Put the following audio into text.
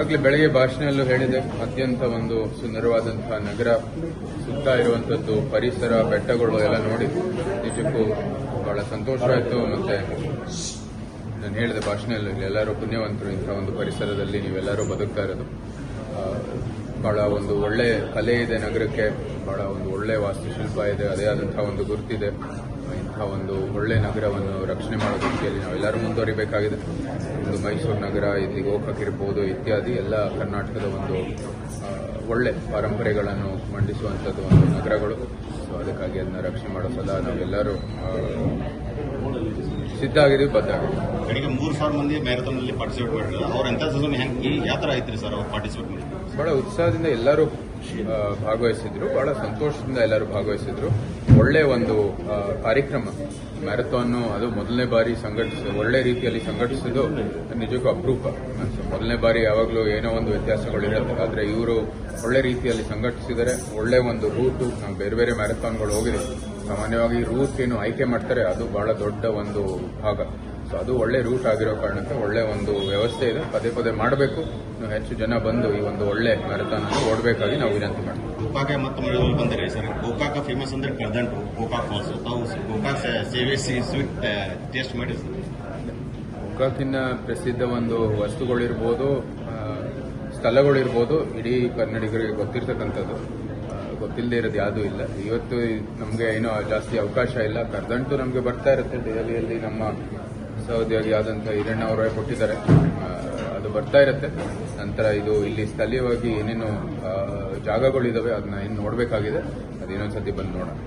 ಆಗ್ಲೇ ಬೆಳಗ್ಗೆ ಭಾಷಣದಲ್ಲೂ ಹೇಳಿದೆ, ಅತ್ಯಂತ ಒಂದು ಸುಂದರವಾದಂತಹ ನಗರ, ಸುತ್ತ ಇರುವಂಥದ್ದು, ಪರಿಸರ, ಬೆಟ್ಟಗಳು ಎಲ್ಲ ನೋಡಿ ನಿಜಕ್ಕೂ ಬಹಳ ಸಂತೋಷ ಆಯಿತು. ಮತ್ತೆ ನಾನು ಹೇಳಿದ ಭಾಷಣದಲ್ಲೂ ಎಲ್ಲರೂ ಪುಣ್ಯವಂತರು ಇಂಥ ಒಂದು ಪರಿಸರದಲ್ಲಿ ನೀವೆಲ್ಲರೂ ಬದುಕ್ತಾ ಇರೋದು. ಬಹಳ ಒಂದು ಒಳ್ಳೆ ಕಲೆ ಇದೆ ನಗರಕ್ಕೆ, ಬಹಳ ಒಂದು ಒಳ್ಳೆ ವಾಸ್ತುಶಿಲ್ಪ ಇದೆ, ಅದೇ ಆದಂತಹ ಒಂದು ಗುರುತಿದೆ. ಇಂಥ ಒಂದು ಒಳ್ಳೆ ನಗರವನ್ನು ರಕ್ಷಣೆ ಮಾಡೋ ದೃಷ್ಟಿಯಲ್ಲಿ ನಾವೆಲ್ಲರೂ ಮುಂದುವರಿಬೇಕಾಗಿದೆ. ಒಂದು ಮೈಸೂರು ನಗರ ಇಲ್ಲಿ ಗೋಕಾಕ್ ಇರ್ಬೋದು ಇತ್ಯಾದಿ ಎಲ್ಲ ಕರ್ನಾಟಕದ ಒಂದು ಒಳ್ಳೆ ಪರಂಪರೆಗಳನ್ನು ಮಂಡಿಸುವಂಥದ್ದು ಒಂದು ನಗರಗಳು. ಸೊ ಅದಕ್ಕಾಗಿ ಅದನ್ನ ರಕ್ಷಣೆ ಮಾಡೋ ಸದಾ ನಾವೆಲ್ಲರೂ ಸಿದ್ಧ ಆಗಿದ್ದೀವಿ ಬದ್ಧ ಆಗಿದ್ದೀವಿ. ಕಡೆಗೆ ಮೂರು ಸಾವಿರ ಮಂದಿ ಮ್ಯಾರಥಾನ್ ಅಲ್ಲಿ ಪಾರ್ಟಿಸಿಪೇಟ್ ಮಾಡಿದ್ರು ಅವ್ರ ಎಂಥಸಮ್ ಹೆಂಗೆ ಯಾವ ಥರ ಐತ್ರಿ ಸರ್ ಅವ್ರು ಪಾರ್ಟಿಸಿಪೇಟ್ ಮಾಡಿ ಬಹಳ ಉತ್ಸಾಹದಿಂದ ಎಲ್ಲರೂ ಭಾಗವಹಿಸಿದ್ರು. ಬಹಳ ಸಂತೋಷದಿಂದ ಎಲ್ಲರೂ ಭಾಗವಹಿಸಿದ್ರು. ಒಳ್ಳೆ ಒಂದು ಕಾರ್ಯಕ್ರಮ. ಮ್ಯಾರಥಾನ್ ಅದು ಮೊದಲನೇ ಬಾರಿ ಸಂಘಟಿಸ ಒಳ್ಳೆ ರೀತಿಯಲ್ಲಿ ಸಂಘಟಿಸಿದ್ದು ನಿಜಕ್ಕೂ ಅಪರೂಪ. ಮೊದಲನೇ ಬಾರಿ ಯಾವಾಗಲೂ ಏನೋ ಒಂದು ವ್ಯತ್ಯಾಸಗಳಿರುತ್ತೆ ಆದರೆ ಇವರು ಒಳ್ಳೆ ರೀತಿಯಲ್ಲಿ ಸಂಘಟಿಸಿದರೆ ಒಳ್ಳೆ ಒಂದು ರೂಟು. ನಾವು ಬೇರೆ ಬೇರೆ ಮ್ಯಾರಥಾನ್ಗಳು ಹೋಗಿದೆ ಸಾಮಾನ್ಯವಾಗಿ ರೂಟ್ ಏನು ಆಯ್ಕೆ ಮಾಡ್ತಾರೆ ಅದು ಬಹಳ ದೊಡ್ಡ ಒಂದು ಭಾಗ. ಸೊ ಅದು ಒಳ್ಳೆ ರೂಟ್ ಆಗಿರೋ ಕಾರಣಕ್ಕೆ ಒಳ್ಳೆ ಒಂದು ವ್ಯವಸ್ಥೆ ಇದೆ. ಪದೇ ಪದೇ ಮಾಡಬೇಕು. ಇನ್ನು ಹೆಚ್ಚು ಜನ ಬಂದು ಈ ಒಂದು ಒಳ್ಳೆ ಮ್ಯಾರಥಾನ್ ಓಡಬೇಕಾಗಿ ನಾವು ವಿನಂತಿ ಮಾಡ್ತೀವಿ. ಗೋಕಾಕ ಮತ್ತು ಮಳೆಗಳು ಬಂದಿರಿ ಸರ್ ಗೋಕಾಕ ಫೇಮಸ್ ಅಂದ್ರೆ ಕರ್ದಂಟು ಗೋಕಾಕ್ ಫಾಲ್ಸ್ ತಾವು ಗೋಕಾಕ್ ಸೇವೆ ಸ್ವೀಟ್ ಟೇಸ್ಟ್ ಮಾಡಿ ಗೋಕಾಕಿನ ಪ್ರಸಿದ್ಧ ಒಂದು ವಸ್ತುಗಳಿರ್ಬೋದು ಸ್ಥಳಗಳಿರ್ಬೋದು ಇಡೀ ಕನ್ನಡಿಗರಿಗೆ ಗೊತ್ತಿರ್ತಕ್ಕಂಥದ್ದು. ಗೊತ್ತಿಲ್ಲದೆ ಇರೋದು ಯಾವುದೂ ಇಲ್ಲ. ಇವತ್ತು ನಮಗೆ ಏನೋ ಜಾಸ್ತಿ ಅವಕಾಶ ಇಲ್ಲ. ಕರ್ದಂಟು ನಮಗೆ ಬರ್ತಾ ಇರುತ್ತೆ. ದೆಹಲಿಯಲ್ಲಿ ನಮ್ಮ ಸಹೋದ್ಯೋಗಿ ಆದಂಥ ಹಿರಣ್ಣ ಅವರೇ ಕೊಟ್ಟಿದ್ದಾರೆ. ಅದು ಬರ್ತಾ ಇರುತ್ತೆ. ನಂತರ ಇದು ಇಲ್ಲಿ ಸ್ಥಳೀಯವಾಗಿ ಏನೇನು ಜಾಗಗಳಿದ್ದಾವೆ ಅದನ್ನ ಏನು ನೋಡಬೇಕಾಗಿದೆ. ಅದೇನೊಂದ್ಸತಿ ಬಂದು ನೋಡೋಣ.